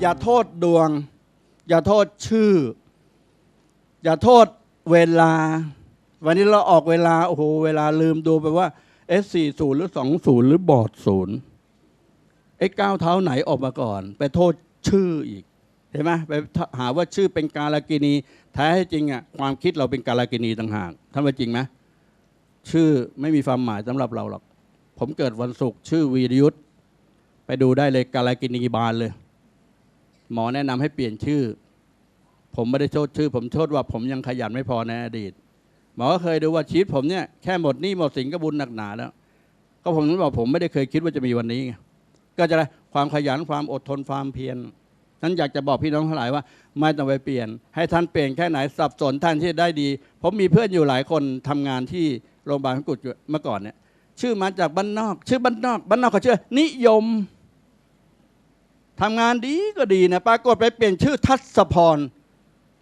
อย่าโทษดวง อย่าโทษชื่อ อย่าโทษเวลา วันนี้เราออกเวลา โอ้โห เวลาลืมดูไปว่า S40 หรือ 20 หรือบอดศูนย์ไอ้ก้าวเท้าไหนออกมาก่อน ไปโทษชื่ออีกเห็นไหมไปหาว่าชื่อเป็นกาลกินีแท้ให้จริงอะความคิดเราเป็นกาลกินีต่างหากท่านว่าจริงไหมชื่อไม่มีความหมายสำหรับเราหรอก ผมเกิดวันศุกร์ชื่อวีรยุทธไปดูได้เลยกาลกินีบาลเลย หมอแนะนำให้เปลี่ยนชื่อ ผมไม่ได้โทษชื่อ ผมโทษว่าผมยังขยันไม่พอในอดีต หมอก็เคยดูว่าชีวิตผมเนี่ยแค่หมดหนี้หมดสินก็บุญหนักหนาแล้ว ก็ผมถึงบอกผมไม่ได้เคยคิดว่าจะมีวันนี้ไงก็จะได้ความขยันความอดทนความเพียรนั้นอยากจะบอกพี่น้องทั้งหลายว่า ไม่ต้องไปเปลี่ยน ให้ท่านเปลี่ยนแค่ไหนสับสนท่านที่ได้ดี ผมมีเพื่อนอยู่หลายคนทำงานที่โรงพยาบาลพระกุฎเมื่อก่อนเนี่ยชื่อมาจากบ้านนอก ชื่อบ้านนอกบ้านนอกเขาชื่อนิยม ทำงานดีก็ดีนะปรากฏไปเปลี่ยนชื่อทัศพร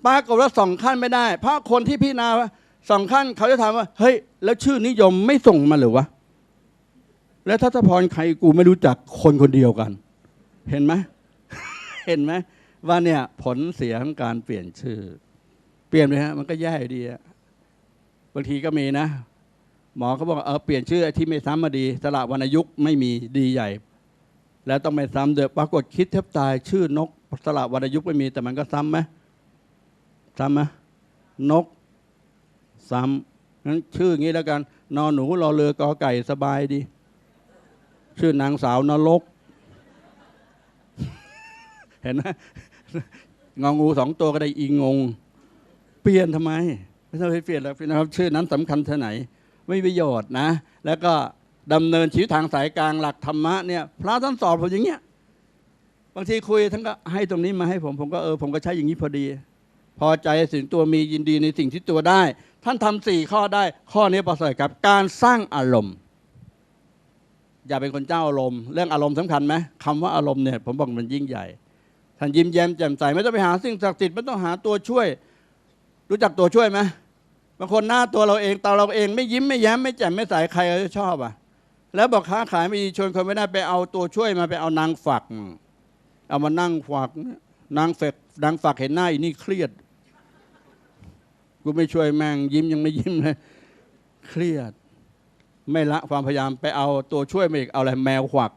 ปรากฏว่าสองขั้นไม่ได้ เพราะคนที่พี่นาว่าสองขั้นเขาจะถามว่า เฮ้ย แล้วชื่อนิยมไม่ส่งมาหรือวะแล้วทัศพรใครกูไม่รู้จักคนคนเดียวกัน เห็นไหมเห็นไหมว่าเนี่ยผลเสียของการเปลี่ยนชื่อ เปลี่ยนไปฮะมันก็แย่ดีบางทีก็มีนะ หมอเขาบอกเออเปลี่ยนชื่อที่ไม่ซ้ำมาดีสละวรรณยุกต์ไม่มีดีใหญ่ แล้วต้องไม่ซ้ำเด้อปรากฏคิดแทบตายชื่อนกสละวรรณยุกไม่มี แต่มันก็ซ้ำไหมซ้ำไหมนกซ้ำงั้นชื่ออย่างนี้แล้วกันนอนหนูรอเรือกอไก่สบายดี ชื่อนางสาวนรก เห็นไหมงองูสองตัวก็ได้อีงง เปลี่ยนทำไม ไม่ต้องไปเปลี่ยนแล้วพี่นะครับ ชื่อนั้นสำคัญเท่าไหน ไม่ประโยชน์นะ แล้วก็ ดำเนินชีวิตทางสายกลางหลักธรรมะเนี่ยพระท่านสอนผมอย่างเงี้ยบางทีคุยท่านก็ให้ตรงนี้มาให้ผมผมก็เออผมก็ใช้อย่างนี้พอดี พอใจสิ่งตัวมียินดีในสิ่งที่ตัวได้ ท่านทำสี่ข้อได้ ข้อนี้ประเสริฐครับ การสร้างอารมณ์ อย่าเป็นคนเจ้าอารมณ์เรื่องอารมณ์สำคัญไหมคำว่าอารมณ์เนี่ยผมบอกมันยิ่งใหญ่ท่านยิ้มแย้มแจ่มใสไม่ต้องไปหาสิ่งศักดิ์สิทธิ์ไม่ต้องหาตัวช่วย รู้จักตัวช่วยไหมบางคนหน้าตัวเราเองตาเราเองไม่ยิ้มไม่แย้มไม่แจ่มไม่ใสใครเขาจะชอบอะ แล้วบอกค้าขายไม่ดีชนคนไม่ได้ไปเอาตัวช่วยมาไปเอานางฝัก เอามานั่งฝัก นางฝักนางฝักเห็นหน้าอีนี่เครียด กูไม่ช่วยแม่งยิ้มยังไม่ยิ้มเลยเครียด ไม่ละความพยายามไปเอาตัวช่วยมาอีกเอาอะไรแมวขวัก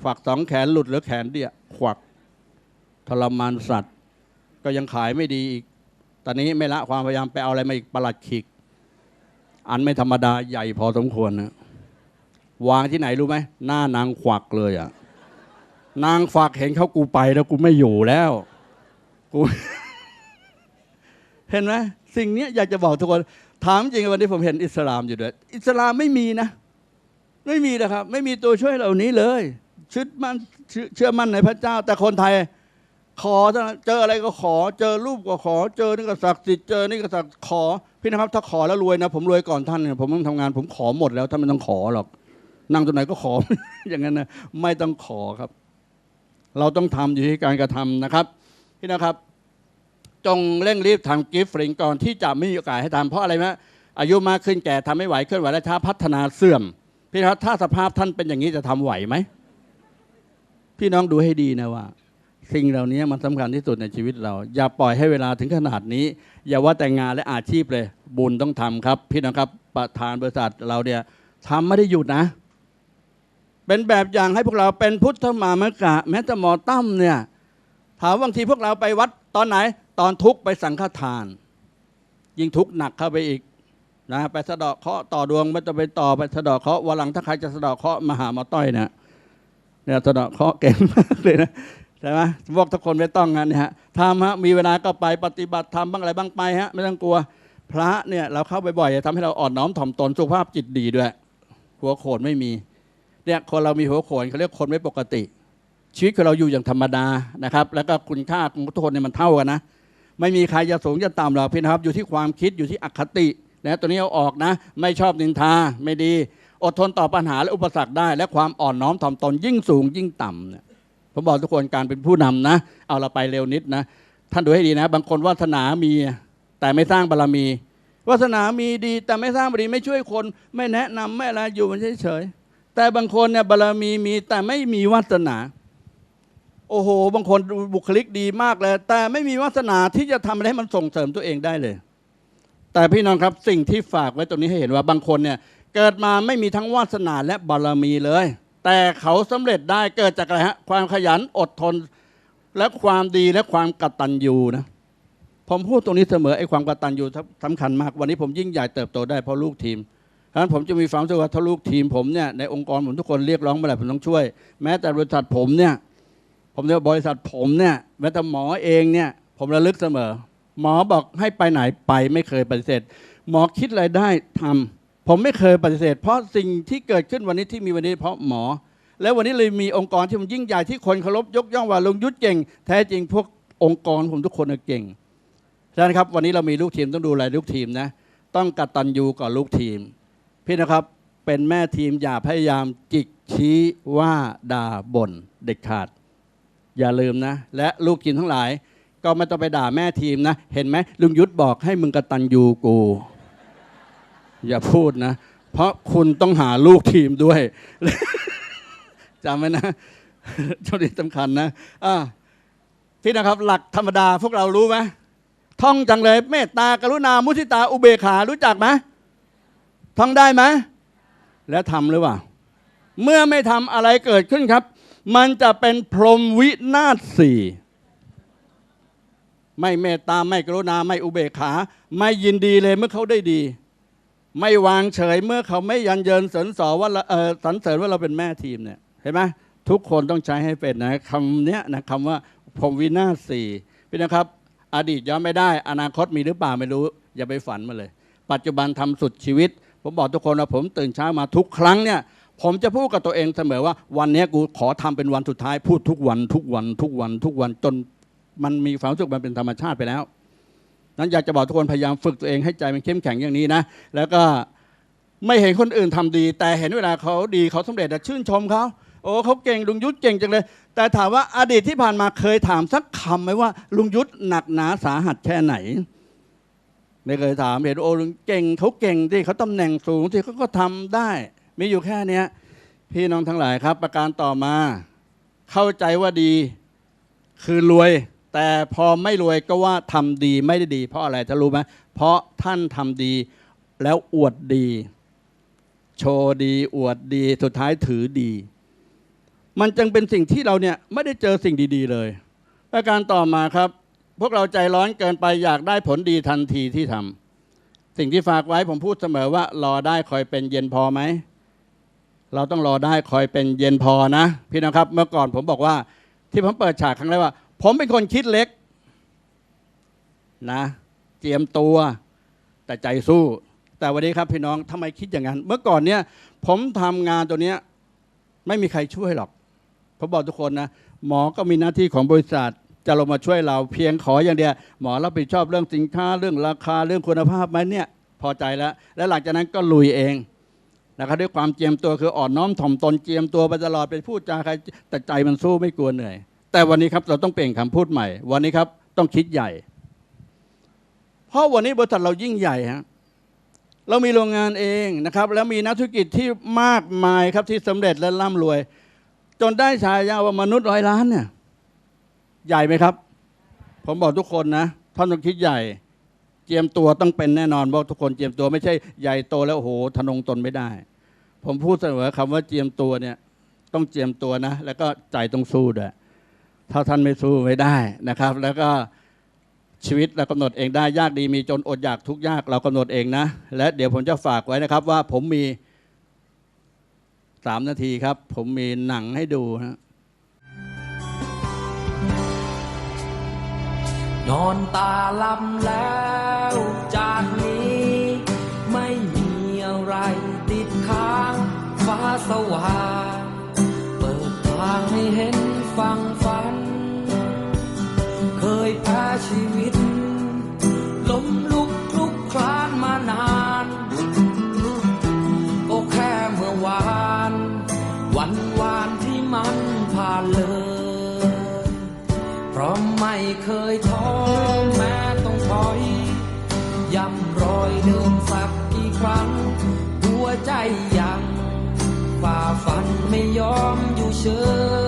ขวักสองแขนหลุดหรือแขนเดียวขวักทรมานสัตว์ ก็ยังขายไม่ดีอีก ตอนนี้ไม่ละความพยายามไปเอาอะไรมาอีกประหลัดขิก อันไม่ธรรมดาใหญ่พอสมควรนะ วางที่ไหนรู้ไหมหน้านางขวักเลยอะนางฝากเห็นเขากูไปแล้วกูไม่อยู่แล้วกูเห็นไหมสิ่งนี้อยากจะบอกทุกคน ถามจริงวันนี้ผมเห็นอิสลามอยู่ด้วย อิสลามไม่มีนะ ไม่มีนะครับ ไม่มีตัวช่วยเหล่านี้เลยเชื่อมั่นเชื่อมั่นในพระเจ้า แต่คนไทย ขอเท่านั้นเจออะไรก็ขอ เจอรูปก็ขอ เจอนี่ก็ศักดิ์สิทธิ์เจอนี่ก็ศักดิ์ขอพี่นะครับ ถ้าขอแล้วรวยนะ ผมรวยก่อนท่านเนี่ยผมต้องทำงาน ผมขอหมดแล้วท่านไม่ต้องขอหรอก นั่งตรงไหนก็ขอ อย่างนั้นนะไม่ต้องขอครับ เราต้องทำอยู่ที่การกระทำนะครับพี่นะครับ จงเร่งรีบทำกิฟต์ฟริงก่อนที่จะไม่มีโอกาสให้ทำเพราะอะไรไหมอายุมากขึ้นแก่ทำไม่ไหวเคลื่อนไหวและช้าพัฒนาเสื่อม พี่นะครับถ้าสภาพท่านเป็นอย่างนี้จะทำไหวไหมพี่น้องดูให้ดีนะว่า สิ่งเหล่านี้มันสำคัญที่สุดในชีวิตเรา อย่าปล่อยให้เวลาถึงขนาดนี้ อย่าว่าแต่งงานและอาชีพเลย บุญต้องทำครับ พี่น้องครับประธานบริษัทเราเนี่ยทำไม่ได้หยุดนะ เป็นแบบอย่างให้พวกเราเป็นพุทธมามกะ แม้แต่หมอตั้มเนี่ยถามบางทีพวกเราไปวัดตอนไหน ตอนทุกไปสังฆทาน ยิ่งทุกหนักเข้าไปอีกนะไปสะเดาะเคราะห์ต่อดวงไม่ต้องไปต่อไปสะเดาะเคราะห์วันหลังถ้าใครจะสะเดาะเคราะห์มาหาหมาต้อยเนี่ยเนี่ยสะเดาะเคราะห์เก่งมากเลยนะใช่ไหมพวกทุกคนไม่ต้องงานเนี่ยฮะทำฮะมีเวลาก็ไปปฏิบัติธรรมบ้างอะไรบ้างไปฮะไม่ต้องกลัวพระเนี่ยเราเข้าไปบ่อยจะทำให้เราอ่อนน้อมถ่อมตนสุขภาพจิตดีด้วยหัวโขนไม่มี เนี่ยคนเรามีหัวโขนเขาเรียกคนไม่ปกติ ชีวิตของเราอยู่อย่างธรรมดานะครับ แล้วก็คุณค่าของทุกคนเนี่ยมันเท่ากันนะไม่มีใครจะสูงจะต่ำหรอกพี่นะครับ อยู่ที่ความคิดอยู่ที่อคตินะตัวนี้เอาออกนะ ไม่ชอบนินทาไม่ดี อดทนต่อปัญหาและอุปสรรคได้ และความอ่อนน้อมถ่อมตนยิ่งสูงยิ่งต่ำเนี่ยผมบอกทุกคนการเป็นผู้นำนะ เอาเราไปเร็วนิดนะ ท่านดูให้ดีนะ บางคนวาสนามีแต่ไม่สร้างบารมีวาสนามีดีแต่ไม่สร้างบารมีไม่ช่วยคน ไม่แนะนำไม่อะไรอยู่มันเฉยๆ แต่บางคนเนี่ยบารมีมีแต่ไม่มีวาสนา โอ้โห บางคนบุคลิกดีมากเลย แต่ไม่มีวาสนาที่จะทำอะไรให้มันส่งเสริมตัวเองได้เลย แต่พี่น้องครับสิ่งที่ฝากไว้ตรงนี้ให้เห็นว่าบางคนเนี่ยเกิดมาไม่มีทั้งวาสนาและบารมีเลย แต่เขาสำเร็จได้เกิดจากอะไรฮะความขยันอดทน และความดีและความกตัญญูนะผมพูดตรงนี้เสมอไอ้ความกตัญญูสำคัญมาก วันนี้ผมยิ่งใหญ่เติบโตได้เพราะลูกทีม ฉะนั้นผมจะมีความรู้สึกว่าถ้าลูกทีมผมเนี่ยในองค์กรผมทุกคนเรียกร้องมาแล้วผมต้องช่วย แม้แต่บริษัทผมเนี่ย ผมเนี่ยบริษัทผมเนี่ยแม้แต่หมอเองเนี่ย ผมระลึกเสมอ หมอบอกให้ไปไหนไปไม่เคยปฏิเสธ หมอคิดอะไรได้ทำผมไม่เคยปฏิเสธ เพราะสิ่งที่เกิดขึ้นวันนี้ที่มีวันนี้เพราะหมอ แล้ววันนี้เลยมีองค์กรที่มันยิ่งใหญ่ที่คนเคารพยกย่องว่าลงยุทธเก่ง แท้จริงพวกองค์กรผมทุกคนเก่งฉะนั้นครับวันนี้เรามีลูกทีมต้องดูแลลูกทีมนะต้องกตัญญูกับลูกทีม พี่นะครับเป็นแม่ทีมอย่าพยายามจิกชี้ว่าด่าบ่นเด็ดขาด อย่าลืมนะ และลูกทีมทั้งหลาย ก็ไม่ต้องไปด่าแม่ทีมนะ เห็นไหมลุงยุทธบอกให้มึงกระตัญญูกู อย่าพูดนะ เพราะคุณต้องหาลูกทีมด้วยจำไว้นะช่วงนี้สำคัญนะพี่นะครับ หลักธรรมดาพวกเรารู้ไหมท่องจังเลยเมตตากรุณามุทิตาอุเบกขารู้จักไหม ท่องได้ไหมแล้วทำหรือเปล่า เมื่อไม่ทำอะไรเกิดขึ้นครับ มันจะเป็นพรหมวินาศสี่ไม่เมตตาไม่กรุณาไม่อุเบกขา ไม่ยินดีเลยเมื่อเขาได้ดี ไม่วางเฉยเมื่อเขาไม่ยันเยินสรรสริญว่าเออสรรเสริญว่าเราเป็นแม่ทีมเนี่ยเห็นไหมทุกคนต้องใช้ให้เป็นนะคำเนี้ยนะคำว่าพรหมวินาศสี่พี่นะครับ อดีตย้อนไม่ได้ อนาคตมีหรือเปล่าไม่รู้ อย่าไปฝันมาเลย ปัจจุบันทำสุดชีวิต ผมบอกทุกคนว่าผมตื่นเช้ามาทุกครั้งเนี่ยผมจะพูดกับตัวเองเสมอว่า วันนี้กูขอทำเป็นวันสุดท้าย พูดทุกวันทุกวันทุกวันทุกวันจนมันมีความสึกมันเป็นธรรมชาติไปแล้ว นั้นอยากจะบอกทุกคนพยายามฝึกตัวเองให้ใจมันเข้มแข็งอย่างนี้นะ แล้วก็ไม่เห็นคนอื่นทำดี แต่เห็นเวลาเขาดีเขาสำเร็จชื่นชมเขาโอ้เขาเก่งลุงยุทธเก่งจังเลย แต่ถามว่าอดีตที่ผ่านมาเคยถามสักคำไหมว่า ลุงยุทธหนักหนาสาหัสแค่ไหน ไม่เคยถามเห็นโอ้ลุงเก่งเขาเก่งที่เขาตำแหน่งสูงที่เขาก็ทำได้ มีอยู่แค่เนี้ยพี่น้องทั้งหลายครับ ประการต่อมา เข้าใจว่าดีคือรวย แต่พอไม่รวยก็ว่าทำดีไม่ได้ดี เพราะอะไรจะรู้ไหมเพราะท่านทำดีแล้วอวดดี โชว์ดี อวดดี สุดท้ายถือดี มันจึงเป็นสิ่งที่เราเนี่ยไม่ได้เจอสิ่งดี ๆ เลย ประการต่อมาครับ พวกเราใจร้อนเกินไปอยากได้ผลดีทันทีที่ทำสิ่งที่ฝากไว้ผมพูดเสมอว่า รอได้คอยเป็นเย็นพอไหมเราต้องรอได้คอยเป็นเย็นพอนะ พี่น้องครับ เมื่อก่อนผมบอกว่า ที่ผมเปิดฉากครั้งแรกว่า ผมเป็นคนคิดเล็กนะเตรียมตัวแต่ใจสู้ แต่วันนี้ครับพี่น้องทำไมคิดอย่างนั้น เมื่อก่อนเนี่ย ผมทำงานตัวเนี้ยไม่มีใครช่วยหรอกผมบอกทุกคนนะหมอก็มีหน้าที่ของบริษัท จะลงมาช่วยเราเพียงขออย่างเดียวหมอรับผิดชอบเรื่องสินค้าเรื่องราคาเรื่องคุณภาพไหมเนี่ยพอใจแล้ว และหลังจากนั้นก็ลุยเองนะครับด้วยความเจียมตัวคืออ่อนน้อมถ่อมตนเจียมตัวไปตลอดไปพูดจาใครแต่ใจมันสู้ไม่กลัวเหนื่อย แต่วันนี้ครับเราต้องเปลี่ยนคำพูดใหม่ วันนี้ครับต้องคิดใหญ่ เพราะวันนี้บริษัทเรายิ่งใหญ่ฮะเรามีโรงงานเองนะครับ แล้วมีนักธุรกิจที่มากมายครับที่สำเร็จและร่ำรวย จนได้ฉายาว่ามนุษย์ร้อยล้านเนี่ย ใหญ่ไหมครับ ผมบอกทุกคนนะท่านต้องคิดใหญ่ เจียมตัวต้องเป็นแน่นอนเพราะทุกคนเจียมตัวไม่ใช่ใหญ่โตแล้วโอ้โหทะนงตนไม่ได้ ผมพูดเสมอคำว่าเจียมตัวเนี่ยต้องเจียมตัวนะ แล้วก็ใจต้องสู้ด้วยถ้าท่านไม่สู้ไม่ได้นะครับ แล้วก็ชีวิตเรากำหนดเองได้ยากดีมีจนอดอยากทุกยากเรากำหนดเองนะ และเดี๋ยวผมจะฝากไว้นะครับว่าผมมีสามนาทีครับ ผมมีหนังให้ดูฮะ นอนตาลำแล้วจากนี้ ไม่มีอะไรติดค้าง ฟ้าสว่าง เปิดทางให้เห็นฟังฝัน เคยแพ้ชีวิต ไม่เคยท้อแม้ต้องถอย ย้ำรอยเดิมสักกี่ครั้ง หัวใจยังฝ่าฟันไม่ยอมอยู่เฉย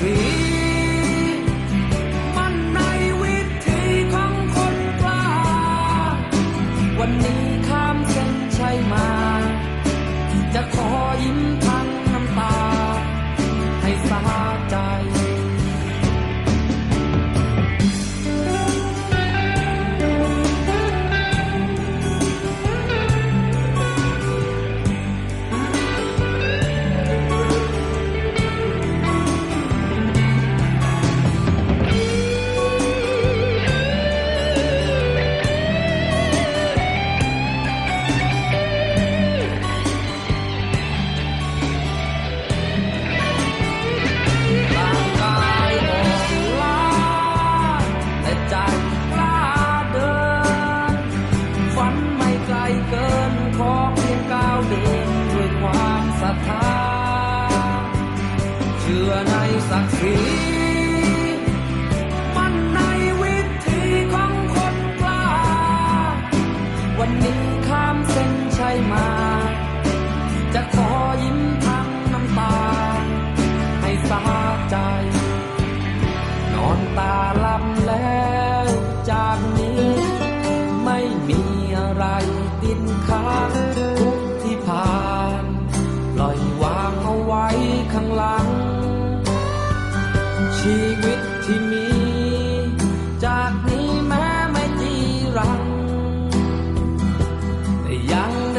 ศ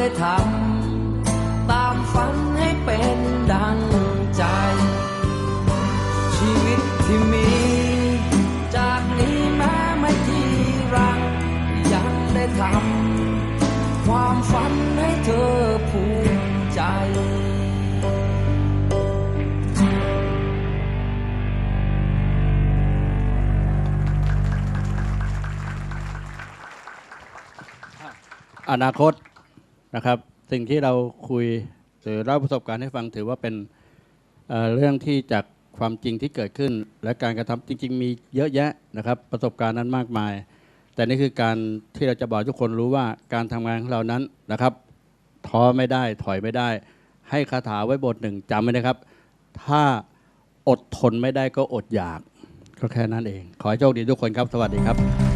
ยทำตามฝันให้เป็นดังใจ ชีวิตที่มี จากนี้แม้ไม่จีรังยังได้ทำความฝันให้เธอภูมิใจอนาคต นะครับ สิ่งที่เราคุยหรือเล่าประสบการณ์ให้ฟังถือว่าเป็นเเรื่องที่จากความจริงที่เกิดขึ้น และการกระทำจริง ๆ มีเยอะแยะนะครับ ประสบการณ์นั้นมากมาย แต่นี่คือการที่เราจะบอกทุกคนรู้ว่าการทำงานของเรานั้นนะครับ ท้อไม่ได้ถอยไม่ได้ ให้คาถาไว้บทหนึ่งจำไว้นะครับ ถ้าอดทนไม่ได้ก็อดอยากก็แค่นั้นเอง ขอให้โชคดีทุกคนครับ สวัสดีครับ